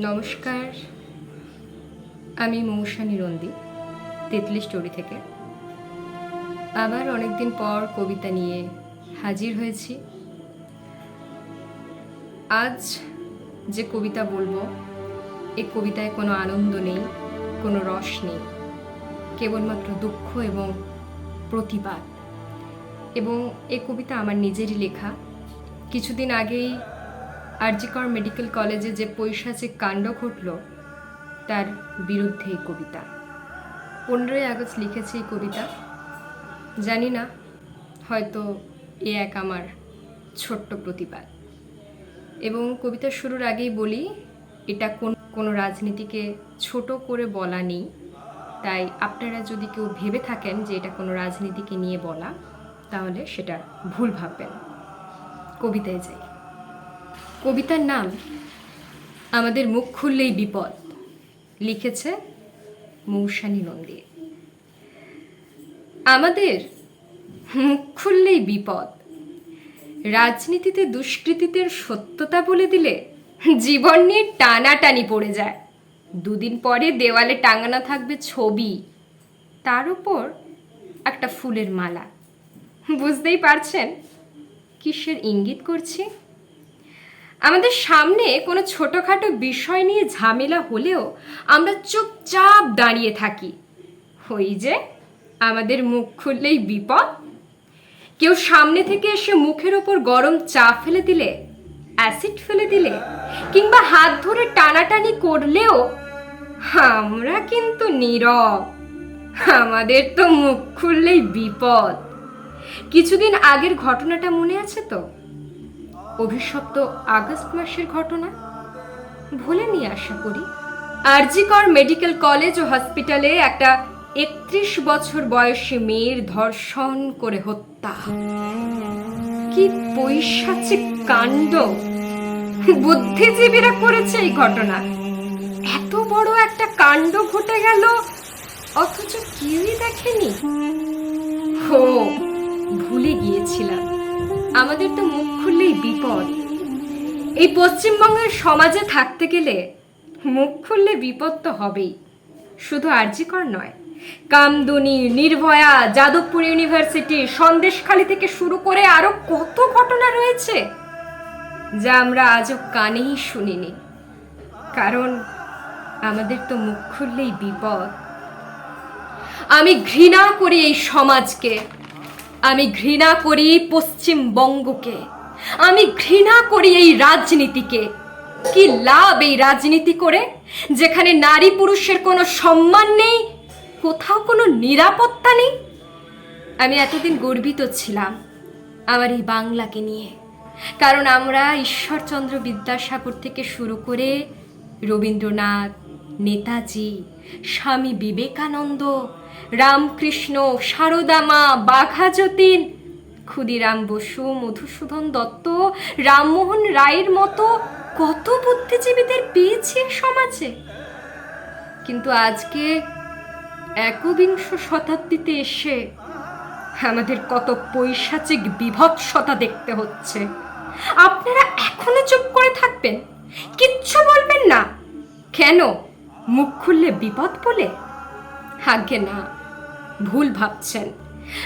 নমস্কার। আমি মৌসানী নন্দী তেতলি স্টোরি থেকে। আবার অনেকদিন পর কবিতা নিয়ে হাজির হয়েছি। আজ যে কবিতা বলব এই কবিতায় কোনো আনন্দ নেই, কোনো রস নেই। কেবলমাত্র দুঃখ এবং প্রতিবাদ। এবং এ কবিতা আমার নিজেরই লেখা। কিছুদিন আগেই আরজিকর মেডিকেল কলেজে যে পৈশাচিক কাণ্ড ঘটল, তার বিরুদ্ধে এই কবিতা। পনেরোই আগস্ট লিখেছি এই কবিতা। জানি না, হয়তো এ এক আমার ছোট্ট প্রতিবাদ। এবং কবিতা শুরুর আগেই বলি, এটা কোন, কোনো রাজনীতিকে ছোট করে বলা নেই। তাই আপনারা যদি কেউ ভেবে থাকেন যে এটা কোনো রাজনীতিকে নিয়ে বলা, তাহলে সেটা ভুল ভাববেন। কবিতায় যাই। কবিতার নাম আমাদের মুখ খুললেই বিপদ। লিখেছে মৌসানী নন্দী। আমাদের মুখ খুললেই বিপদ। রাজনীতিতে দুষ্কৃতীদের সত্যতা বলে দিলে জীবন নিয়ে টানাটানি পড়ে যায়। দুদিন পরে দেওয়ালে টাঙানো থাকবে ছবি, তার উপর একটা ফুলের মালা। বুঝতেই পারছেন কিসের ইঙ্গিত করছি? আমাদের সামনে কোনো ছোটোখাটো বিষয় নিয়ে ঝামেলা হলেও আমরা চুপচাপ দাঁড়িয়ে থাকি। ওই যে আমাদের মুখ খুললেই বিপদ। কেউ সামনে থেকে এসে মুখের ওপর গরম চা ফেলে দিলে, অ্যাসিড ফেলে দিলে, কিংবা হাত ধরে টানাটানি করলেও আমরা কিন্তু নীরব। আমাদের তো মুখ খুললেই বিপদ। কিছুদিন আগের ঘটনাটা মনে আছে তো? অভিশপ্ত আগস্ট মাসের ঘটনা? ভুলে নিয়ে আশা করি। আরজিকর মেডিকেল কলেজ ও হসপিটালে একটা একত্রিশ বছর বয়সী মেয়ের ধর্ষণ করে হত্যা। কি পৈশাচিক কাণ্ড। বুদ্ধিজীবীরা করেছে এই ঘটনা। এত বড় একটা কাণ্ড ঘটে গেল, অথচ কেউই দেখেনি। হো, ভুলে গিয়েছিলাম। আমাদের তো মুখ খুললেই বিপদ। এই পশ্চিমবঙ্গের সমাজে থাকতে গেলে মুখ খুললে বিপদ তো হবেই। শুধু আর্যিকর নয়, কামদুনি, নির্ভয়া, যাদবপুর ইউনিভার্সিটি, সন্দেশখালি থেকে শুরু করে আরও কত ঘটনা রয়েছে, যা আমরা আজও কানেই শুনিনি। কারণ আমাদের তো মুখ খুললেই বিপদ। আমি ঘৃণা করি এই সমাজকে। আমি ঘৃণা করি পশ্চিমবঙ্গকে আমি ঘৃণা করি এই রাজনীতিকে। কি লাভ এই রাজনীতি করে? যেখানে নারী পুরুষের কোনো সম্মান নেই, কোথাও কোনো নিরাপত্তা নেই। আমি এতদিন গর্বিত ছিলাম আমার এই বাংলাকে নিয়ে। কারণ আমরা ঈশ্বরচন্দ্র বিদ্যাসাগর থেকে শুরু করে রবীন্দ্রনাথ, নেতাজি, স্বামী বিবেকানন্দ রামকৃষ্ণ, সারদা মা, বাঘা যতীন, ক্ষুদিরাম বসু, মধুসূদন দত্ত, রামমোহন রায়ের মতো কত বুদ্ধিজীবীদের পেয়েছি সমাজে? কিন্তু আজকে একবিংশ শতাব্দীতে এসে আমাদের কত পৈশাচিক বিভৎসতা দেখতে হচ্ছে। আপনারা এখনও চুপ করে থাকবেন, কিচ্ছু বলবেন না। কেন? মুখ খুললে বিপদ বলে? আজ্ঞে না। ভুল ভাবছেন।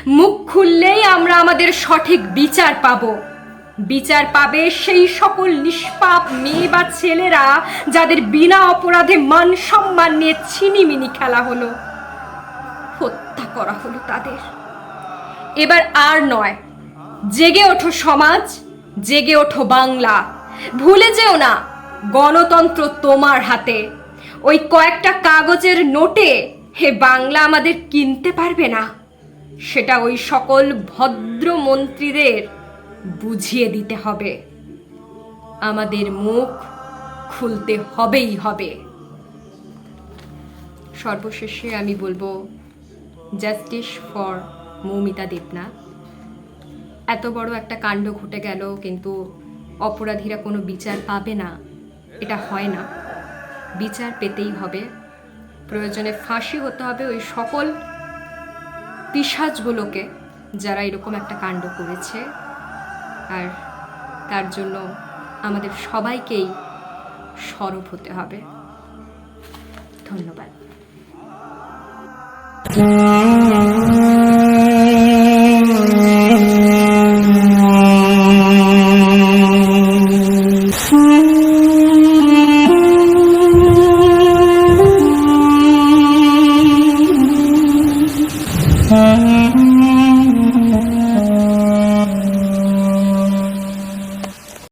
মুখ খুললেই আমরা আমাদের সঠিক বিচার পাব। বিচার পাবে সেই সকল নিষ্পাপ মেয়ে বা ছেলেরা যাদের বিনা অপরাধে মান সম্মান নিয়ে ছিনিমিনি খেলা হলো। হত্যা করা হলো তাদের। এবার আর নয়, জেগে ওঠো সমাজ, জেগে ওঠো বাংলা। ভুলে যেও না, গণতন্ত্র তোমার হাতে। ওই কয়েকটা কাগজের নোটে হে বাংলা আমাদের কিনতে পারবে না। সেটা ওই সকল ভদ্র মন্ত্রীদের বুঝিয়ে দিতে হবে। আমাদের মুখ খুলতে হবেই হবে। সর্বশেষে আমি বলব, জাস্টিস ফর মৌমিতা দেবনাথ। এত বড় একটা কাণ্ড ঘটে গেল, কিন্তু অপরাধীরা কোনো বিচার পাবে না। এটা হয় না। বিচার পেতেই হবে। প্রয়োজনে ফাঁসি হতে হবে ওই সকল পিসাজগুলোকে যারা এরকম একটা কাণ্ড করেছে। আর তার জন্য আমাদের সবাইকেই সরব হতে হবে। ধন্যবাদ।